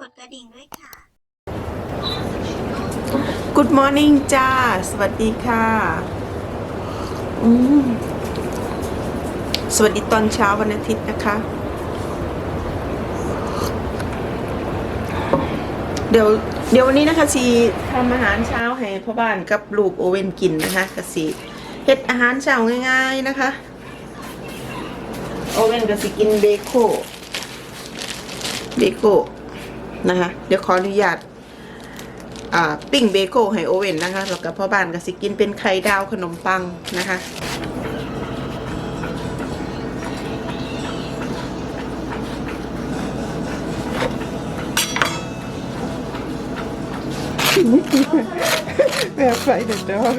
กดกระดิ่งด้วยค่ะ Good morning จ้า สวัสดีค่ะอืมสวัสดีตอนเช้าวันอาทิตย์นะคะ เดี๋ยวเดี๋ยววันนี้นะคะสีทำอาหารเช้าให้พ่อบ้านกับลูกโอเว่นกินนะคะกสีเฮ็ดอาหารเช้าง่าย ๆนะคะ โอเว่นก็สิกินเบโคเบโค นะคะ เดี๋ยวขออนุญาตปิ้งเบโก้ให้โอเว่นนะคะแล้วก็พ่อบ้านก็สิกินเป็นไข่ดาวขนมปังนะคะแบบไฟเด็ดดอก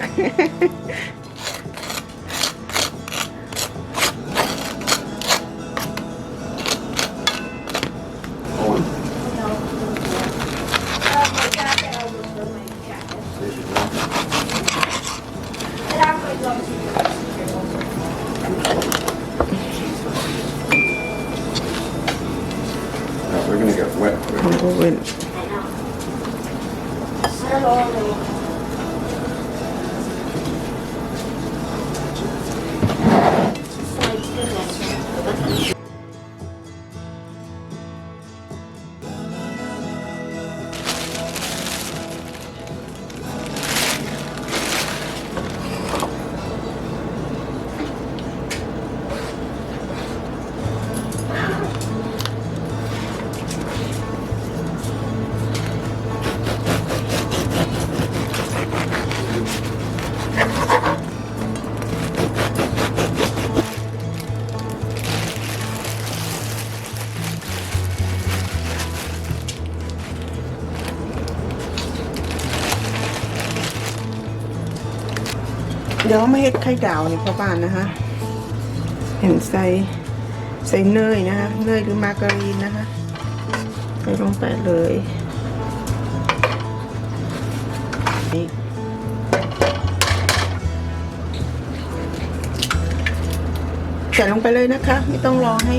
ข เว่นเดี๋ยวมาเฮ็ดไข่ดาวนี่พ่อบ้านนะคะ เห็นใส่ใส่เนยนะคะ เนยหรือมาการีนนะคะ ใส่ลงไปเลยนี่ใส่ลงไปเลยนะคะ ไม่ต้องรอให้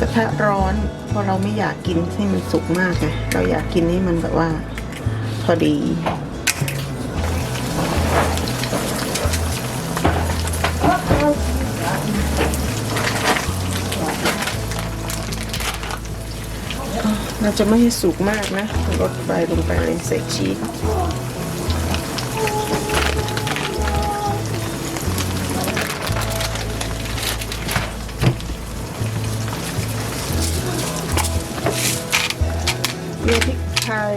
กระทะร้อนเพราะเราไม่อยากกินให้มันสุกมากไงเราอยากกินให้มันแบบว่า พอดี เราจะไม่ให้สุกมากนะลดไฟลงไปเลยใส่ชีสเกลือพริกไทย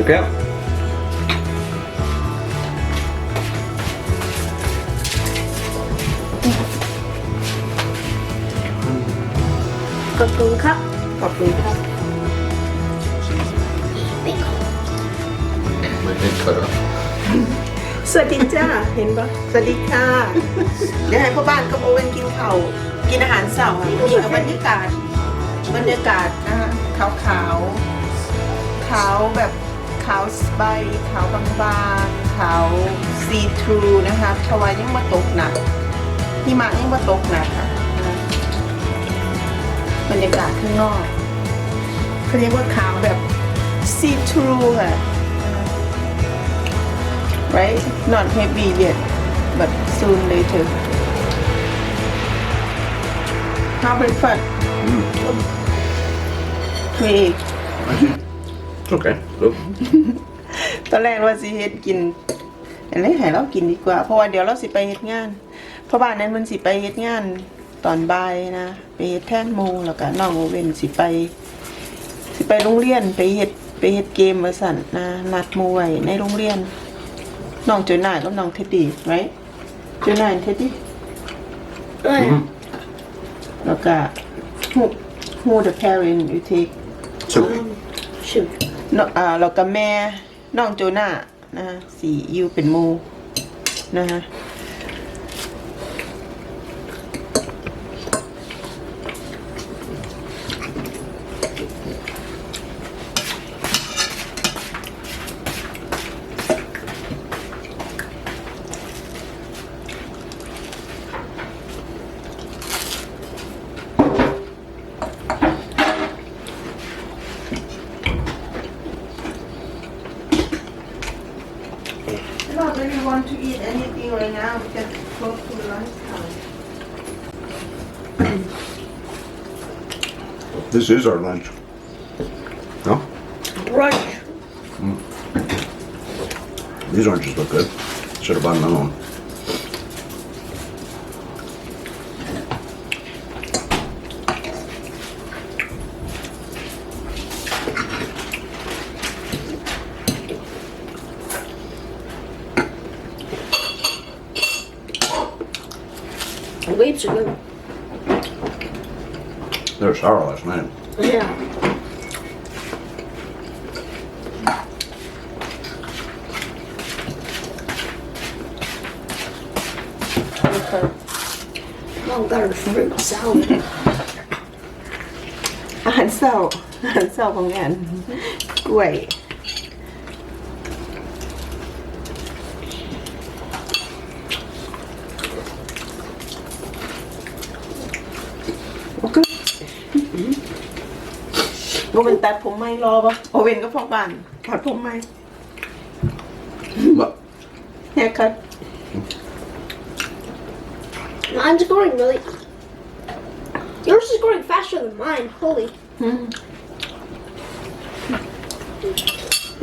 สวัสดีครับ Så är det kväll. ขอบคุณครับ ขอบคุณครับ My head cut off. สวัสดีจ้า เห็นปะสวัสดีค่ะ เดี๋ยวให้พ่อบ้านกับโอเว่นกินข้าวกินอาหารเสาร์อะนี่กับบรรยากาศ บรรยากาศนะคะขาวขาวๆขาวแบบ ขาวสบายขาวบางๆขาวซีทรูนะคะเพราะว่ายังมาตกหนักหิมะยังมาตกหนักค่ะบรรยากาศข้างนอกเขาเรียกว่าขาวแบบซีทรูค่ะ right? Not heavy yet, but soon later. How breakfast? Quick. It's okay. Look. ตอนแรกว่าสิเฮ็ดกินอันนี้ให้เรากินดีกว่า เพราะว่าเดี๋ยวเราสิไปเฮ็ดงาน เพราะบ้านนั้นมันสิไปเฮ็ดงานตอนบ่ายนะไปเฮ็ดแท่นหมูแล้วก็น้องโอเว่นสิไป สิไปโรงเรียนไปเฮ็ดไปเฮ็ดเกมมาสั่นนะนัดหมูไว้ในโรงเรียนน้องเจอหน้ากับน้องเท็ดดี้ไว้เจอหน้าเท็ดดี้ Oh, yeah. แล้วก็ who who the parent you take Two. Um, shoot. น้ องอ่ากับแม่น้องโจนานะฮะสียูเป็นมูนะฮะ Not really want to eat anything right now because it's close to lunchtime. This is our lunch. No? Rush. Mm. These oranges look good. Should have bought another one. The grapes are good. They were sour last night. Yeah. Oh, got her fruit salad. อาหารเช้าอาหารเช้าของงานกล้วย โอเวนตัดผมไหมรอปะโอเวนก็พอบ้านตัดผมไหม But แฮคัท Mine's going really. Yours is going faster than mine. Holy.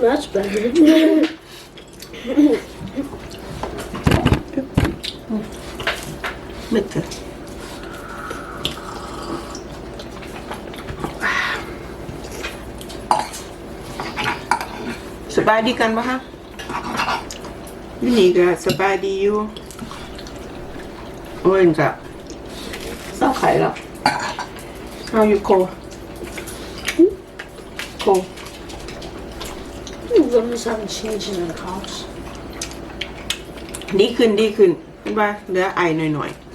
That's better. ไม่เถอะส บายดีกันปะฮะวินี่ก็สบายดีอยู่โอ้ยกับเศร้าไข่แล้วเอาอยู่โคโค Lemons haven't changed in the house. ดีขึ้นดีขึ้นเห็นปะเหลือไอหน่อยๆ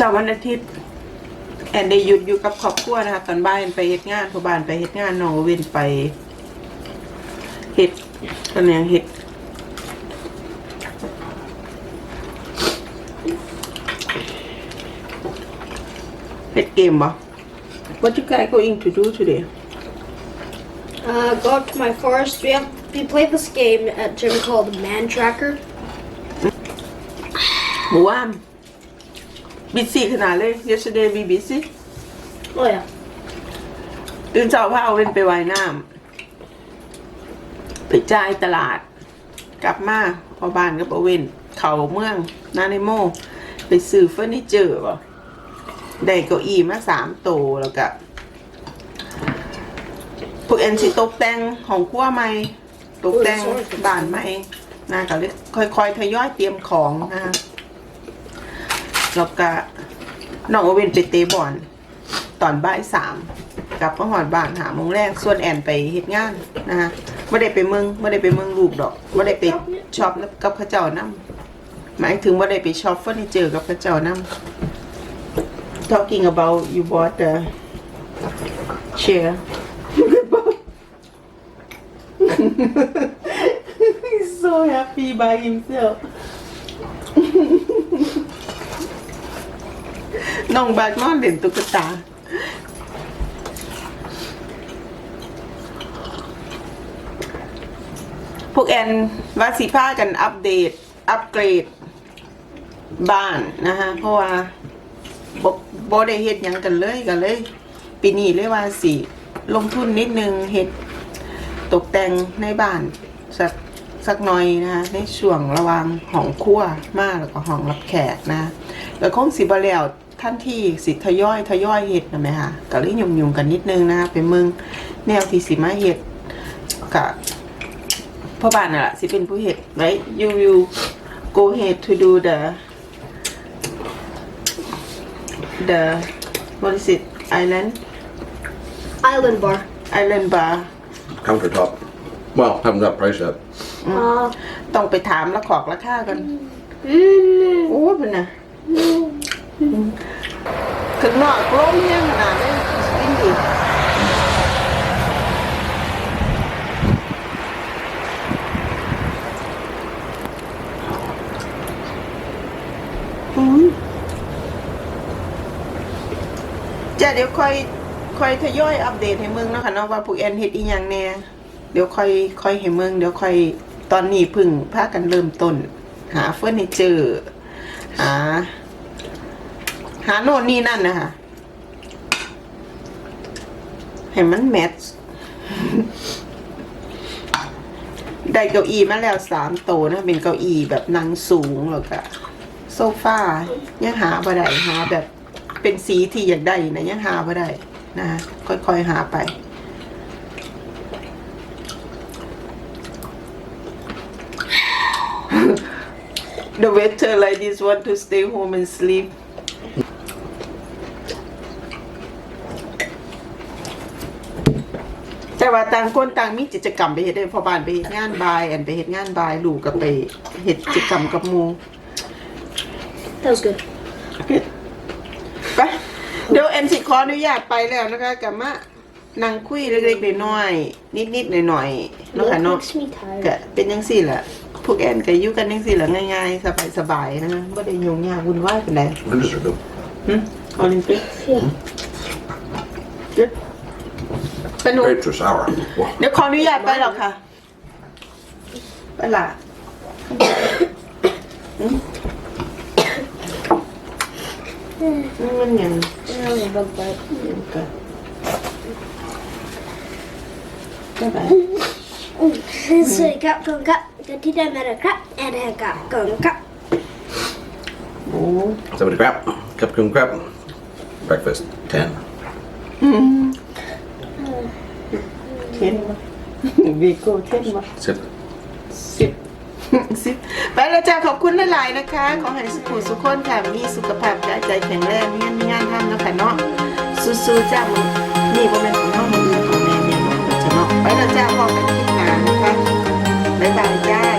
สาร์วันอาทิตย์ แอนได้หยุดอยู่กับครอบครัวนะคะ ตอนบ่ายแอนไปเฮ็ดงานพ่อบ้านไปเฮ็ดงานน้องเว้นไปเฮ็ดตอนนี้เฮ็ดเฮ็ดเกมบ่ What you guys going to do today Uh, go up to my forest. We have we play this game at gym called Man Tracker. ห มู่ว่านบิซี่ขนาดเลย yesterday we busy Oh yeah. ตื่นเช้าพาเอาเว้นไปว่ายน้ำไปจ่ายตลาด กลับมาพอบ้านกับเอาเว้นเขาเมืองนาในโม ไปซื้อเฟอร์นิเจอร์บ่ได้เก้าอี้มาสามโตวแล้วก็พวกเอ็นสิตกแต่งของครัวใหม่ตกแต่งบ้านใหม่นะก็เลยค่อยๆทยอยเตรียมของนะ แล้วก็น้องโอเวนไปเตะบอลตอนบ่ายสามกลับมาหอดบ้านหาโมงแรกส่วนแอนไปเฮ็ดงานนะฮะไม่ได้ไปเมืองไม่ได้ไปเมืองลูกดอกไม่ได้ไปช็อปกับเข้าเจ้านํหมายถึงว่ได้ไปช็อปเฟอร์นิเจอร์กับเข้าเจ้านํ talking about you bought the chair he's so happy by himself น้องบาดมอนเล่นตุ๊กตาพวกแอนว่าสีผ้ากันอัปเดต อัปเกรด บ้านนะฮะเพราะว่าบบ่ได้เฮ็ดยังกันเลยกันเลย ปีนี้เลยว่าสิลงทุนนิดนึงเฮ็ดตกแต่งในบ้าน สักสักหน่อยนะคะในช่วงระหว่างห้องครัวมากแล้วก็ห้องรับแขกนะแล้วคงสิบแล้ว ท่านที่สิทยอยทยอยเห็ดนะไหมคะก็เลยยุ่งยุ่งๆกันนิดนึงนะคะเป็นเมืองแนวที่สิมาเห็ดกับพ่อบ้านน่ะล่ะสิเป็นผู้เห็ดไว้ you will go ahead to do the the what is it island Island bar. island bar Countertop. Well, haven't got price yet. Uh, ต้องไปถามละขอกราคากัน mm, โอ้เป็นนะ ข้างนอกลมยังขนาดนี้กินดิอืมจะเดี๋ยวค่อยค่อยทยอยอัปเดตให้มึงเนาะค่ะเนาะว่าพวกแอนเฮ็ดอีหยังแน่เดี๋ยวค่อยค่อยให้มึงเดี๋ยวค่อยตอนนี้พึ่งพากันเริ่มต้น หาเฟอร์นิเจอร์หา หาโน่นนี่นั่นนะคะให้มันแมทได้เก้าอี้มาแล้วสามโตนะ เป็นเก้าอี้แบบนั่งสูงแล้วก็โซฟายังหาบ่ได้หาแบบเป็นสีที่อยากได้นะยังหาบ่ได้นะค่อยๆหาไป The waiter like this want to stay home and sleep แต่ ว่าต่างคนต่างมีกิจกรรมไปเฮ็ดได้พอบ้านไปเฮ็ดงานบายอันไปเฮ็ดงานบายลูกก็ไปเฮ็ดกิจกรรมกับหมู่ that was good. ไปเดี๋ยวแอนสิขออนุญาตไปแล้วนะคะกับมานั่งคุยเล็กๆน้อยๆนิดๆหน่อยๆเนาะค่ะ That เนาะ makes me tired. ก็เป็นจังซี่แหละพวกแอนก็อยู่กันจังซี่แหละง่ายๆ สบายๆนะคะบ่ได้ยุ่งยากวุ่นวายปานใด Windows are good. หึโอลิมปิก Yeah. เป็น หนู Grapes are sour. Wow. เดี๋ยวขออนุญาตไปหรอกค่ะ ไปละหึนี่มันยัง Really bug bite. ยังกันบ๊ายบาย Så jeg kan konka. Det er det med det crap. Er det her kan konka. โอ้ Somebody crab. Capcom crab. Breakfast. 10. เทนมาวีโกเทนมาเสิบสิบสิบไปแล้วจ้าขอบคุณหลายๆนะคะ ขอให้สุขสุขคนค่ะมีสุขภาพกายใจแข็งแรงมีงานมีงานทำนะค่ะเนาะสู้ๆจ้ามือนี่บ่แม่นของน้องมืงอื่นของแม่เนี่ยเนาะจะเนาะไปแล้วจ้าพอกันคลิปหนนะคะบ๊ายบายจ้า